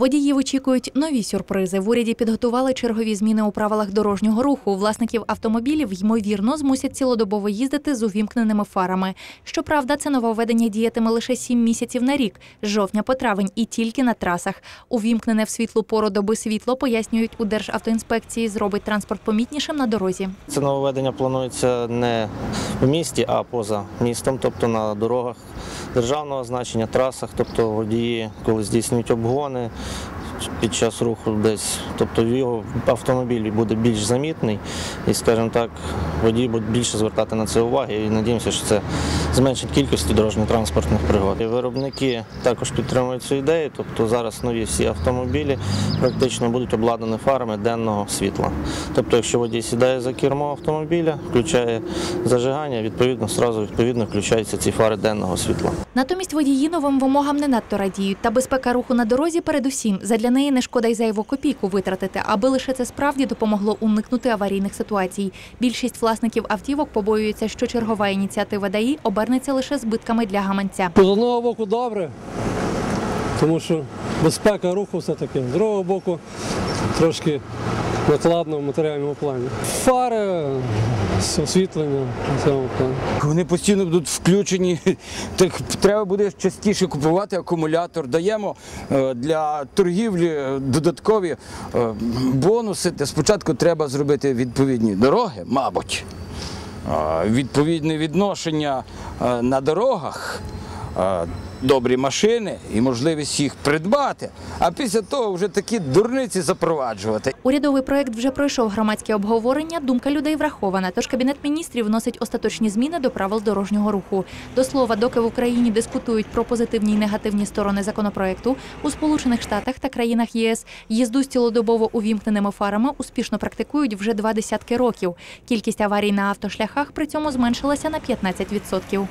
Водіїв очікують нові сюрпризи. В уряді підготували чергові зміни у правилах дорожнього руху. Власників автомобілів ймовірно змусять цілодобово їздити з увімкненими фарами. Щоправда, це нововведення діятиме лише сім місяців на рік з жовтня по травень і тільки на трасах. Увімкнене в світлу пору доби світло пояснюють у Державтоінспекції, зробить транспорт помітнішим на дорозі. Це нововведення планується не в місті, а поза містом, тобто на дорогах державного значення, трасах, тобто водії, коли здійснюють обгони під час руху десь, тобто його автомобіль буде більш замітний. І, скажімо так, водій будуть більше звертати на це уваги. І надіємося, що це зменшить кількість дорожньо-транспортних пригод. Виробники також підтримують цю ідею, тобто зараз нові всі автомобілі практично будуть обладнані фарами денного світла. Тобто, якщо водій сідає за кермо автомобіля, включає зажигання, відповідно, сразу відповідно включаються ці фари денного світла. Натомість водії новим вимогам не надто радіють. Та безпека руху на дорозі передусім. Задля неї не шкода й зайву копійку витратити, аби лише це справді допомогло уникнути аварійних ситуацій. Більшість власників автівок побоюються, що чергова ініціатива ДАІ обернеться лише збитками для гаманця. З одного боку добре, тому що безпека руху все-таки. З другого боку трошки накладно в матеріальному плані. Фари, освітлення в цьому плані. Вони постійно будуть включені. Так треба буде частіше купувати акумулятор. Даємо е, для торгівлі додаткові е, бонуси. Спочатку треба зробити відповідні дороги, мабуть, Е, відповідне відношення е, на дорогах. Е, Добрі машини і можливість їх придбати, а після того вже такі дурниці запроваджувати. Урядовий проект вже пройшов громадське обговорення. Думка людей врахована. Тож кабінет міністрів вносить остаточні зміни до правил дорожнього руху. До слова, доки в Україні дискутують про позитивні і негативні сторони законопроекту, у Сполучених Штатах та країнах ЄС їзду з цілодобово увімкненими фарами успішно практикують вже два десятки років. Кількість аварій на автошляхах при цьому зменшилася на 15%.